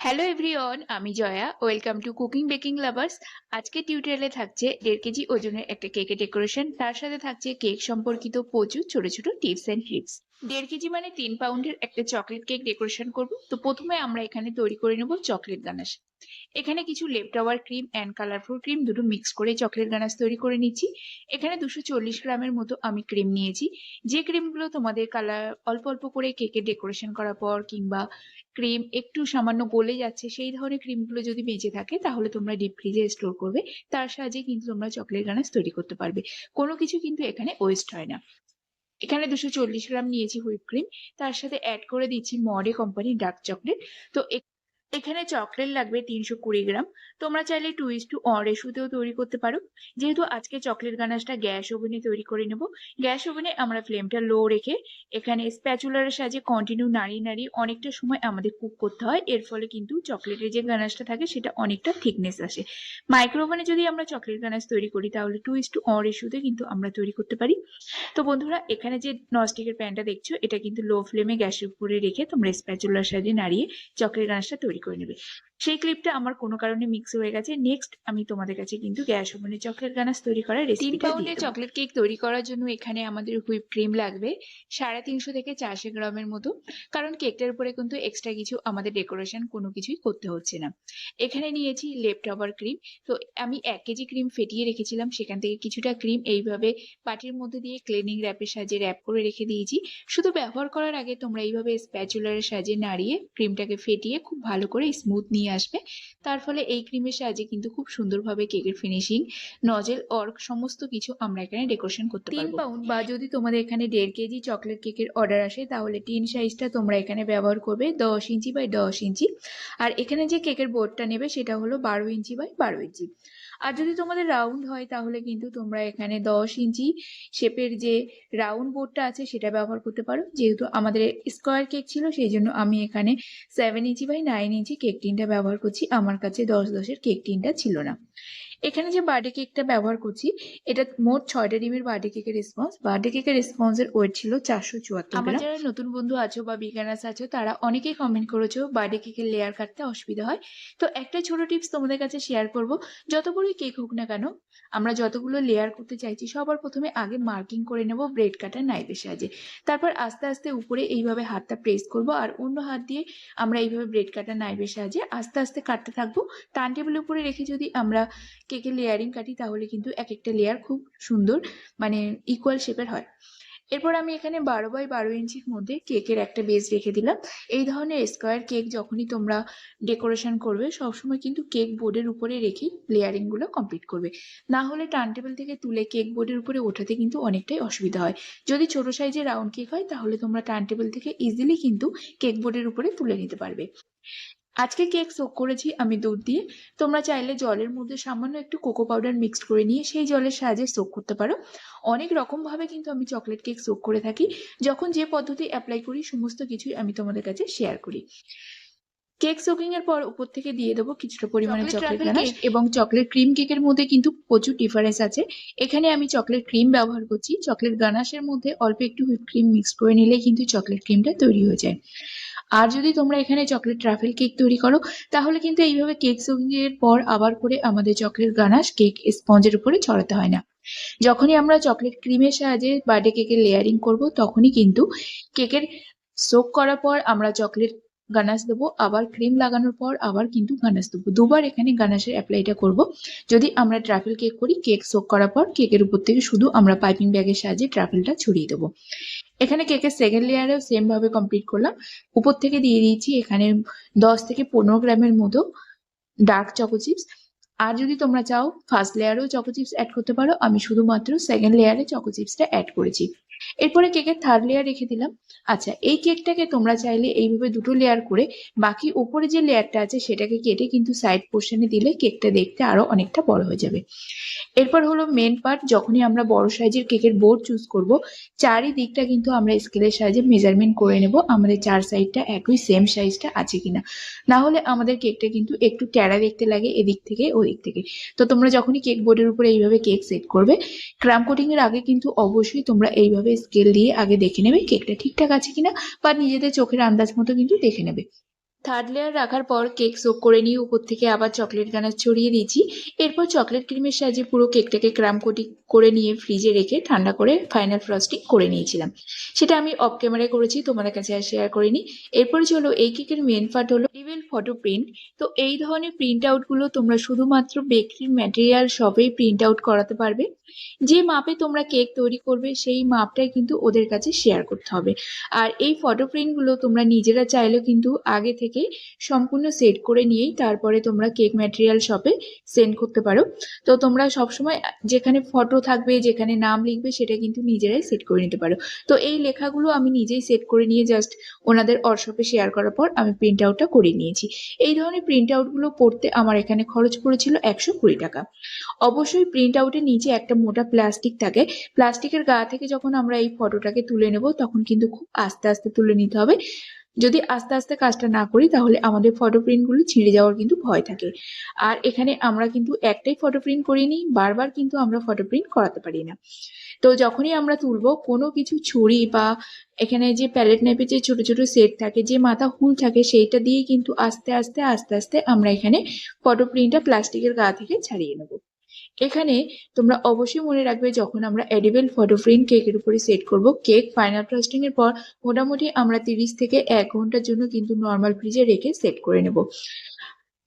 Hello everyone আমি Jaya welcome to cooking baking lovers আজকে টিউটোরিয়ালে থাকছে দেড় কেজি ওজনের একটা কেকের ডেকোরেশন তার সাথে থাকছে কেক সম্পর্কিত প্রচুর ছোট ছোট টিপস অ্যান্ড ট্রিক্স দেড় কেজি মানে তিন পাউন্ডের একটা চকলেট কেক ডেকোরেশন করব। তো প্রথমে আমরা এখানে তৈরি করে নেব চকলেট গানাশ এখানে কিছু left over cream and colourful cream দুটো মিক্স করে চকলেট গানাশ তৈরি করে নিচ্ছি। এখানে দুশো চল্লিশ গ্রামের মতো আমি ক্রিম নিয়েছি। যে ক্রিমগুলো তোমাদের কালার অল্প অল্প করে কেকের ডেকোরেশন করার পর কিংবা ক্রিম একটু সামান্য গলে যাচ্ছে, সেই ধরনের ক্রিমগুলো যদি বেঁচে থাকে তাহলে তোমরা ডিপ ফ্রিজে স্টোর করবে। তার সাহায্যে কিন্তু তোমরা চকলেট গানাশ তৈরি করতে পারবে। কোনো কিছু কিন্তু এখানে ওয়েস্ট হয় না। এখানে দুশো চল্লিশ গ্রাম নিয়েছি হুইপ ক্রিম তার সাথে অ্যাড করে দিচ্ছি মরে কোম্পানির ডার্ক চকলেট তো এখানে চকলেট লাগবে তিনশো কুড়ি গ্রাম। তোমরা চাইলে টু ইস টু অর রেশুতেও তৈরি করতে পারো। যেহেতু আজকে চকলেট গানাশটা গ্যাস ওভেনে তৈরি করে নেব। গ্যাস ওভেনে আমরা ফ্লেমটা লো রেখে এখানে স্প্যাচুলারের সাহায্যে কন্টিনিউ নাড়িয়ে নাড়িয়ে অনেকটা সময় আমাদের কুক করতে হয়। এর ফলে কিন্তু চকলেটের যে গানাশটা থাকে সেটা অনেকটা থিকনেস আসে। মাইক্রো মাইক্রোওভেনে যদি আমরা চকলেট গানাশ তৈরি করি, তাহলে টু ইস টু অর রেশুতে কিন্তু আমরা তৈরি করতে পারি। তো বন্ধুরা, এখানে যে ননস্টিকের প্যানটা দেখছ, এটা কিন্তু লো ফ্লেমে গ্যাসের উপরে রেখে তোমরা স্প্যাচুলার সাহায্যে নাড়িয়ে চকলেট গানাশটা তৈরি করে নেবে সেই ক্লিপটা আমার কোনো কারণে মিক্স হয়ে গেছে। নেক্সট আমি তোমাদের কাছে কিন্তু গ্যাস ওভেনে চকলেট গানাশ তৈরি করার তিন রেসিপিটা পাউন্ডের চকলেট কেক তৈরি করার জন্য এখানে আমাদের হুইপ ক্রিম লাগবে। সাড়ে তিনশো থেকে চারশো গ্রামের মতো। কারণ কেকটার উপরে কিন্তু এক্সট্রা কিছু আমাদের ডেকোরেশন কোনো কিছুই করতে হচ্ছে না। এখানে নিয়েছি লেফট ওভার ক্রিম তো আমি এক কেজি ক্রিম ফেটিয়ে রেখেছিলাম। সেখান থেকে কিছুটা ক্রিম এইভাবে পাটির মধ্যে দিয়ে ক্লিনিং র্যাপের সাহায্যে র্যাপ করে রেখে দিয়েছি। শুধু ব্যবহার করার আগে তোমরা এইভাবে স্প্যাচুলারের সাহায্যে নাড়িয়ে ক্রিমটাকে ফেটিয়ে খুব ভালো করে স্মুথ নিয়ে আসবে। তার ফলে এই ক্রিমের সাহায্যে কিন্তু খুব সুন্দরভাবে কেকের ফিনিশিং নজেল অর্ক সমস্ত কিছু আমরা এখানে ডেকোরেশন করতে তিন পাউন্ড বা যদি তোমাদের এখানে দেড় কেজি চকলেট কেকের অর্ডার আসে তাহলে টিন সাইজটা তোমরা এখানে ব্যবহার করবে দশ ইঞ্চি বাই দশ ইঞ্চি। আর এখানে যে কেকের বোর্ডটা নেবে সেটা হলো বারো ইঞ্চি বাই বারো ইঞ্চি। আর যদি তোমাদের রাউন্ড হয় তাহলে কিন্তু তোমরা এখানে দশ ইঞ্চি শেপের যে রাউন্ড বোর্ডটা আছে সেটা ব্যবহার করতে পারো। যেহেতু আমাদের স্কোয়ার কেক ছিল সেই জন্য আমি এখানে seven inch by nine inch cake টিনটা ব্যবহার করছি আমার কাছে দশ দশের কেক টিনটা ছিল না। এখানে যে বার্থডে কেকটা ব্যবহার করছি এটা মোট ছয়টা ডিমের বার্থডে কেকের রেসপন্স বার্থডে কেকের রেসপন্সের ওয়েট ছিল চারশো চুয়াত্তর আমার যারা নতুন বন্ধু আছো বা বিজ্ঞানাস আছো তারা অনেকেই কমেন্ট করেছ বার্থডে কেকের লেয়ার কাটতে অসুবিধা হয়। তো একটা ছোট টিপস তোমাদের কাছে শেয়ার করব। যত বড়ই কেক হোক না কেন আমরা যতগুলো লেয়ার করতে চাইছি সবার প্রথমে আগে মার্কিং করে নেব ব্রেড কাটার নাইফের সাহায্যে। তারপর আস্তে আস্তে উপরে এইভাবে হাতটা প্রেস করব আর অন্য হাত দিয়ে আমরা এইভাবে ব্রেড কাটার নাইফের সাহায্যে আস্তে আস্তে কাটতে থাকব। টার্ন টেবিলের উপরে রেখে যদি আমরা কেকের লেয়ারিং কাটি, তাহলে কিন্তু এক একটা লেয়ার খুব সুন্দর মানে ইকুয়াল শেপের হয়। এরপর আমি এখানে বারো বাই বারো ইঞ্চির মধ্যে কেকের একটা বেস রেখে দিলাম। এই ধরনের স্কোয়ার কেক যখনই তোমরা ডেকোরেশন করবে, সবসময় কিন্তু কেক বোর্ডের উপরে রেখে লেয়ারিংগুলো কমপ্লিট করবে। না হলে টার্ন টেবিল থেকে তুলে কেক বোর্ডের উপরে ওঠাতে কিন্তু অনেকটাই অসুবিধা হয়। যদি ছোট সাইজের রাউন্ড কেক হয়, তাহলে তোমরা টার্ন টেবিল থেকে ইজিলি কিন্তু কেক বোর্ডের উপরে তুলে নিতে পারবে। আজকে কেক সোক করেছি আমি দুধ দিয়ে। তোমরা চাইলে জলের মধ্যে সামান্য একটু কোকো পাউডার মিক্সড করে নিয়ে সেই জলের সাহায্যে সোক করতে পারো। অনেক রকম ভাবে কিন্তু আমি চকলেট কেক সোক করে থাকি। যখন যে পদ্ধতি অ্যাপ্লাই করি সমস্ত কিছুই আমি তোমাদের কাছে শেয়ার করি। কেক সোকিং এর পর উপর থেকে দিয়ে দেবো কিছুটা পরিমাণে চকলেট গানাশ এবং চকলেট ক্রিম কেকের মধ্যে কিন্তু প্রচুর ডিফারেন্স আছে। এখানে আমি চকলেট ক্রিম ব্যবহার করছি। চকলেট গানাশের মধ্যে অল্প একটু হুইপ ক্রিম মিক্স করে নিলে কিন্তু চকলেট ক্রিমটা তৈরি হয়ে যায়। আর যদি তোমরা এখানে চকলেট ট্রাফেল কেক তৈরি করো, তাহলে কিন্তু এইভাবে কেক সোকিং এর পর আবার করে আমাদের চকলেট গানাশ কেক স্পঞ্জের উপরে ছড়াতে হয় না। যখনই আমরা চকলেট ক্রিমের সাহায্যে বার্থডে কেকের লেয়ারিং করব, তখনই কিন্তু কেকের সোক করার পর আমরা চকলেট গানাশ দেবো, আবার ক্রিম লাগানোর পর আবার কিন্তু গানাশ দেবো। দুবার এখানে গানাশের অ্যাপ্লাইটা করব। যদি আমরা ট্রাফেল কেক করি কেক সোক করার পর কেকের উপর থেকে শুধু আমরা পাইপিং ব্যাগের সাহায্যে ট্রাফেলটা ছড়িয়ে দেবো। এখানে কেকের সেকেন্ড লেয়ারেও সেমভাবে কমপ্লিট করলাম। উপর থেকে দিয়ে দিয়েছি এখানে দশ থেকে পনেরো গ্রামের মতো ডার্ক চকো চিপস আর যদি তোমরা চাও ফার্স্ট লেয়ারেও চকো চিপস অ্যাড করতে পারো, আমি শুধুমাত্র সেকেন্ড লেয়ারে চকো চিপসটা অ্যাড করেছি। এরপরে কেকের থার্ড লেয়ার রেখে দিলাম। আচ্ছা এই কেকটাকে তোমরা চাইলে এইভাবে দুটো লেয়ার করে, বাকি উপরে যে লেয়ারটা আছে সেটাকে কেটে কিন্তু সাইড পোর্শনে দিলে কেকটা দেখতে আরও অনেকটা বড় হয়ে যাবে। এরপর হলো মেন পার্ট যখনই আমরা বড় সাইজের কেকের বোর্ড চুজ করব, চারিদিকটা কিন্তু আমরা স্কেলের সাহায্যে মেজারমেন্ট করে নেব, আমাদের চার সাইডটা একই সেম সাইজটা আছে কিনা। না হলে আমাদের কেকটা কিন্তু একটু ট্যাড়া দেখতে লাগে এদিক থেকে ওদিক থেকে। তো তোমরা যখনই কেক বোর্ডের উপরে এইভাবে কেক সেট করবে ক্রাম কোটিং এর আগে কিন্তু অবশ্যই তোমরা এইভাবে স্কেল দিয়ে আগে দেখে নেবে কেকটা ঠিকঠাক আছে কিনা বা নিজেদের চোখের আন্দাজ মতো কিন্তু দেখে নেবে। থার্ড লেয়ার রাখার পর কেক সোক করে নিয়ে উপর থেকে আবার চকলেট গানাশ ছড়িয়ে দিয়েছি। এরপর চকলেট ক্রিমের সাহায্যে পুরো কেকটাকে ক্রাম কোটিং করে নিয়ে ফ্রিজে রেখে ঠান্ডা করে ফাইনাল ফ্রস্টিং করে নিয়েছিলাম। সেটা আমি অফ ক্যামেরায় করেছি, তোমাদের কাছে আর শেয়ার করিনি। এরপর চলো এই কেকের মেন পার্ট হলো রিভেল ফটো প্রিন্ট। তো এই ধরনের প্রিন্ট আউটগুলো তোমরা শুধুমাত্র বেকারির ম্যাটেরিয়াল শপেই প্রিন্ট আউট করাতে পারবে। যে মাপে তোমরা কেক তৈরি করবে, সেই মাপটাই কিন্তু ওদের কাছে শেয়ার করতে হবে। আর এই ফটো প্রিন্টগুলো তোমরা নিজেরা চাইলেও কিন্তু আগে থেকে সম্পূর্ণ সেট করে নিয়েই তারপরে তোমরা কেক ম্যাটেরিয়াল শপে সেন্ড করতে পারো। তো তোমরা সবসময় যেখানে ফটো থাকবে, যেখানে নাম লিখবে, সেটা কিন্তু নিজেরাই সেট করে নিতে পারো। তো এই লেখাগুলো আমি নিজেই সেট করে নিয়ে জাস্ট ওনাদের ওয়ার্কশপে শেয়ার করার পর আমি প্রিন্ট আউটটা করে নিয়েছি। এই ধরনের প্রিন্ট আউটগুলো পড়তে আমার এখানে খরচ পড়েছিল একশো কুড়ি টাকা। অবশ্যই প্রিন্ট আউটের নিচে একটা মোটা প্লাস্টিক থাকে। প্লাস্টিকের গা থেকে যখন আমরা এই ফটোটাকে তুলে নেব, তখন কিন্তু খুব আস্তে আস্তে তুলে নিতে হবে। যদি আস্তে আস্তে কাজটা না করি, তাহলে আমাদের ফটো প্রিন্টগুলো ছিঁড়ে যাওয়ার কিন্তু ভয় থাকে। আর এখানে আমরা কিন্তু একটাই ফটো প্রিন্ট করিনি, বারবার কিন্তু আমরা ফটো প্রিন্ট করাতে পারি না। তো যখনই আমরা তুলবো, কোনো কিছু ছুরি বা এখানে যে প্যালেট নাইপের যে ছোট ছোট সেট থাকে, যে মাথা হুল থাকে, সেইটা দিয়ে কিন্তু আস্তে আস্তে আস্তে আস্তে আমরা এখানে ফটো প্রিন্টটা প্লাস্টিকের গা থেকে ছাড়িয়ে নেব। এখানে তোমরা অবশ্যই মনে রাখবে যখন আমরা এডিবেল ফটো প্রিন্ট কেকের উপরে সেট করব কেক ফাইনাল ফ্রস্টিং এর পর মোটামুটি আমরা তিরিশ থেকে এক ঘণ্টার জন্য কিন্তু নর্মাল ফ্রিজে রেখে সেট করে নেব।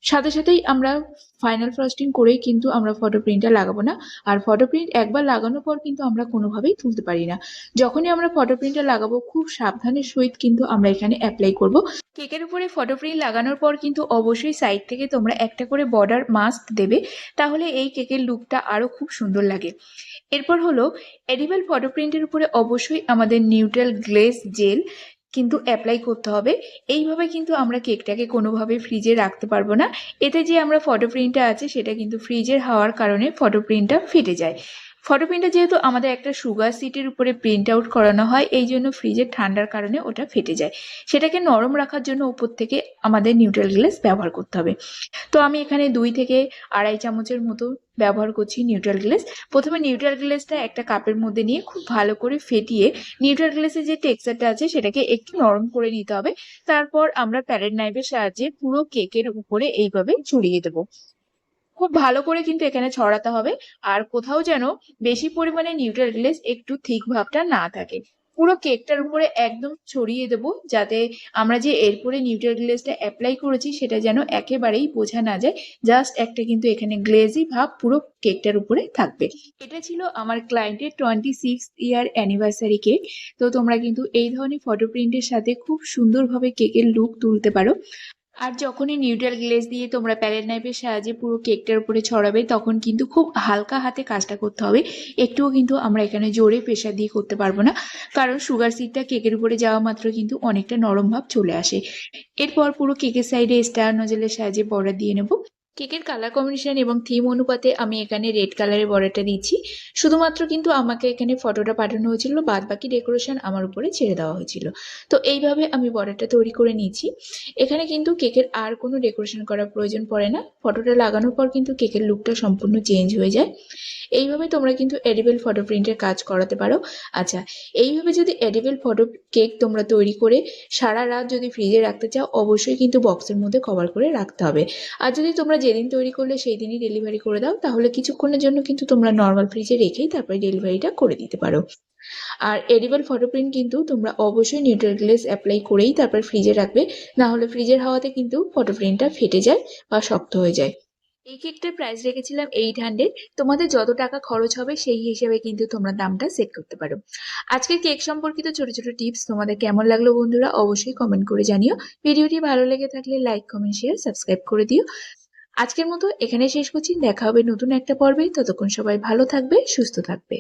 সাথে সাথেই আমরা ফাইনাল ফ্রস্টিং করেই কিন্তু আমরা ফটো প্রিন্টটা লাগাবো না। আর ফটো প্রিন্ট একবার লাগানোর পর কিন্তু আমরা কোনোভাবেই তুলতে পারি না। যখনই আমরা ফটো প্রিন্টটা লাগাবো, খুব সাবধানের সহিত কিন্তু আমরা এখানে অ্যাপ্লাই করব। কেকের উপরে ফটো প্রিন্ট লাগানোর পর কিন্তু অবশ্যই সাইড থেকে তোমরা একটা করে বর্ডার মাস্ক দেবে, তাহলে এই কেকের লুকটা আরও খুব সুন্দর লাগে। এরপর হলো এডিবল ফটো প্রিন্টের উপরে অবশ্যই আমাদের নিউট্রাল গ্লেস জেল কিন্তু অ্যাপ্লাই করতে হবে। এইভাবে কিন্তু আমরা কেকটাকে কোনোভাবে ফ্রিজে রাখতে পারব না। এতে যে আমরা ফটো প্রিন্টটা আছে, সেটা কিন্তু ফ্রিজের হাওয়ার কারণে ফটো প্রিন্টটা ফেটে যায়। ফটো প্রিন্টটা যেহেতু আমাদের একটা সুগার সিটের উপরে প্রিন্ট আউট করানো হয়, এই জন্য ফ্রিজের ঠান্ডার কারণে ওটা ফেটে যায়। সেটাকে নরম রাখার জন্য উপর থেকে আমাদের নিউট্রাল গ্লেস ব্যবহার করতে হবে। তো আমি এখানে দুই থেকে আড়াই চামচের মতো ব্যবহার করছি নিউট্রাল গ্লেস প্রথমে নিউট্রাল গ্লেসটা একটা কাপের মধ্যে নিয়ে খুব ভালো করে ফেটিয়ে নিউট্রাল গ্লেসের যে টেক্সচারটা আছে, সেটাকে একটু নরম করে নিতে হবে। তারপর আমরা প্যারেট নাইফের সাহায্যে পুরো কেকের উপরে এইভাবে ছড়িয়ে দেবো। খুব ভালো করে কিন্তু এখানে ছড়াতে হবে। আর কোথাও যেন বেশি পরিমাণে নিউট্রাল গ্লেস একটু থিক ভাবটা না থাকে। পুরো কেকটার উপরে একদম ছড়িয়ে দেবো যাতে আমরা যে এরপরে নিউট্রাল গ্লেসটা অ্যাপ্লাই করেছি সেটা যেন একেবারেই বোঝা না যায়। জাস্ট একটা কিন্তু এখানে গ্লেজি ভাব পুরো কেকটার উপরে থাকবে। এটা ছিল আমার ক্লায়েন্টের twenty six year anniversary cake তো তোমরা কিন্তু এই ধরনের ফটো প্রিন্টের সাথে খুব সুন্দরভাবে কেকের লুক তুলতে পারো। আর যখনই নিউট্রাল গ্লেজ দিয়ে তোমরা প্যালেট নাইফের সাহায্যে পুরো কেকটার উপরে ছড়াবে, তখন কিন্তু খুব হালকা হাতে কাজটা করতে হবে। একটুও কিন্তু আমরা এখানে জোরে প্রেশার দিয়ে করতে পারব না। কারণ সুগার সিটটা কেকের উপরে যাওয়া মাত্র কিন্তু অনেকটা নরম ভাব চলে আসে। এরপর পুরো কেকের সাইডে স্টার নজলের সাহায্যে বর্ডার দিয়ে নেব। কেকের কালার কম্বিনেশন এবং থিম অনুপাতে আমি এখানে রেড কালারের বর্ডারটা দিচ্ছি। শুধুমাত্র কিন্তু আমাকে এখানে ফটোটা পাঠানো হয়েছিল বাদ বাকি ডেকোরেশন আমার উপরে ছেড়ে দেওয়া হয়েছিল। তো এইভাবে আমি বর্ডারটা তৈরি করে নিয়েছি এখানে কিন্তু কেকের আর কোনো ডেকোরেশন করার প্রয়োজন পড়ে না। ফটোটা লাগানোর পর কিন্তু কেকের লুকটা সম্পূর্ণ চেঞ্জ হয়ে যায়। এইভাবে তোমরা কিন্তু এডিবেল ফটো প্রিন্টের কাজ করাতে পারো। আচ্ছা এইভাবে যদি এডিবেল ফটো কেক তোমরা তৈরি করে সারা রাত যদি ফ্রিজে রাখতে চাও, অবশ্যই কিন্তু বক্সের মধ্যে কভার করে রাখতে হবে। আর যদি তোমরা যেদিন তৈরি করলে সেই দিনই ডেলিভারি করে দাও, তাহলে কিছুক্ষণের জন্য কিন্তু তোমরা নর্মাল ফ্রিজে রেখেই তারপরে ডেলিভারিটা করে দিতে পারো। আর এডিবল ফটো প্রিন্ট কিন্তু তোমরা অবশ্যই নিউট্রাল গ্লেস অ্যাপ্লাই করেই তারপর ফ্রিজে রাখবে। না হলে ফ্রিজের হাওয়াতে কিন্তু ফটো প্রিন্টটা ফেটে যায় বা শক্ত হয়ে যায়। এই কেকটার প্রাইস রেখেছিলাম এইট হান্ড্রেড তোমাদের যত টাকা খরচ হবে সেই হিসেবে কিন্তু তোমরা দামটা সেট করতে পারো। আজকের কেক সম্পর্কিত ছোট ছোট টিপস তোমাদের কেমন লাগল বন্ধুরা অবশ্যই কমেন্ট করে জানিও। ভিডিওটি ভালো লেগে থাকলে লাইক কমেন্ট শেয়ার সাবস্ক্রাইব করে দিও। আজকের মতো এখানে শেষ করছি। দেখা হবে নতুন একটা পর্বে। ততক্ষণ সবাই ভালো থাকবে, সুস্থ থাকবে।